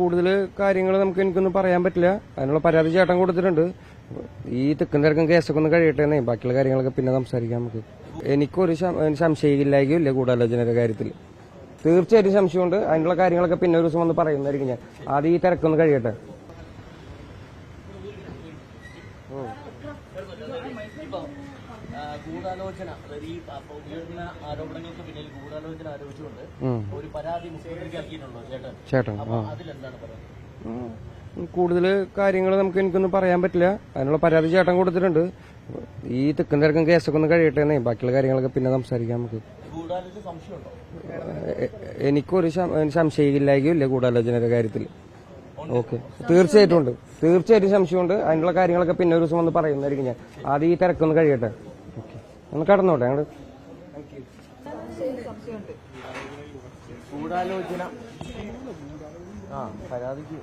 കൂടുതൽ കാര്യങ്ങൾ നമുക്ക് എനിക്കൊന്നും പറയാൻ പറ്റില്ല. അതിനുള്ള പരാതി ചേട്ടൻ കൊടുത്തിട്ടുണ്ട്. ഈ തെക്കും തിരക്കും കേസൊക്കെ ഒന്ന് കഴിയട്ടെ ബാക്കിയുള്ള കാര്യങ്ങളൊക്കെ പിന്നെ സംസാരിക്കാം നമുക്ക്. എനിക്കൊരു സംശയമില്ലായിരിക്കും ഇല്ല ഗൂഢാലോചനയുടെ കാര്യത്തിൽ? തീർച്ചയായിട്ടും സംശയമുണ്ട്. അതിനുള്ള കാര്യങ്ങളൊക്കെ പിന്നെ ഒരു ദിവസം വന്ന് പറയുന്നതായിരിക്കും ഞാൻ. ആദ്യം ഈ തിരക്കൊന്ന് കഴിയട്ടെ ഇപ്പം ആ, ഗൂഢാലോചന അതായത് ഈ അപ്പൊ ഉയർന്ന ആരോപണങ്ങൾക്ക് പിന്നിൽ ഗൂഢാലോചന ആരോപിച്ചുകൊണ്ട് ഒരു പരാതി മുഖ്യമന്ത്രിക്ക് ഇറക്കിയിട്ടുണ്ടോ ചേട്ടൻ? അതിലെന്താണ് പറയുന്നത്? കൂടുതൽ കാര്യങ്ങൾ നമുക്ക് എനിക്കൊന്നും പറയാൻ പറ്റില്ല. അതിനുള്ള പരാതി ചേട്ടൻ കൊടുത്തിട്ടുണ്ട്. ഈ തെക്കും തിരക്കും കേസൊക്കെ ഒന്ന് കഴിയട്ടെ ബാക്കിയുള്ള കാര്യങ്ങളൊക്കെ പിന്നെ സംസാരിക്കാം നമുക്ക്. എനിക്കൊരു സംശയമില്ലായിരിക്കും ഇല്ല ഗൂഢാലോചനയുടെ കാര്യത്തിൽ. ഓക്കെ. തീർച്ചയായിട്ടും ഉണ്ട്. തീർച്ചയായിട്ടും സംശയമുണ്ട്. അതിനുള്ള കാര്യങ്ങളൊക്കെ പിന്നെ ഒരു ദിവസം വന്ന് പറയുന്നതായിരിക്കും ഞാൻ. ആദ്യം ഈ തിരക്കൊന്ന് കഴിയട്ടെ. ഓക്കെ. ഒന്ന് കടന്നോട്ടെ ഞങ്ങൾ ഗൂഢാലോചന ആ പരാതിക്ക്.